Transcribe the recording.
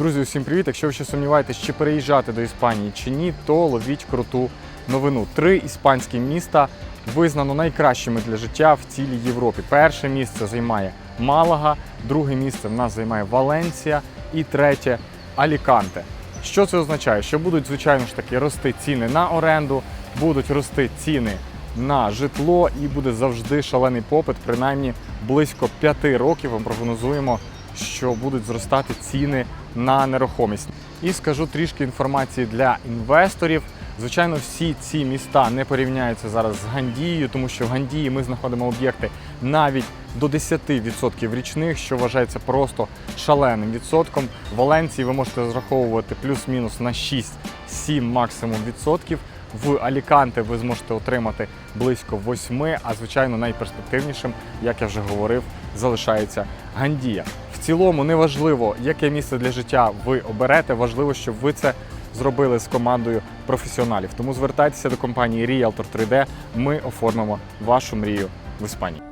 Друзі, усім привіт! Якщо ви ще сумніваєтесь, чи переїжджати до Іспанії чи ні, то ловіть круту новину. Три іспанські міста визнано найкращими для життя в цілій Європі. Перше місце займає Малага, друге місце в нас займає Валенсія і третє Аліканте. Що це означає? Що будуть, звичайно ж таки, рости ціни на оренду, будуть рости ціни на житло і буде завжди шалений попит, принаймні близько п'яти років. Ми прогнозуємо, що будуть зростати ціни на нерухомість. І скажу трішки інформації для інвесторів. Звичайно, всі ці міста не порівняються зараз з Гандією, тому що в Гандії ми знаходимо об'єкти навіть до 10% річних, що вважається просто шаленим відсотком. В Валенції ви можете розраховувати плюс-мінус на 6-7 максимум відсотків. В Аліканте ви зможете отримати близько 8, а звичайно найперспективнішим, як я вже говорив, залишається Гандія. Цілому неважливо, яке місце для життя ви оберете, важливо, щоб ви це зробили з командою професіоналів. Тому звертайтеся до компанії Realtor 3D, ми оформимо вашу мрію в Іспанії.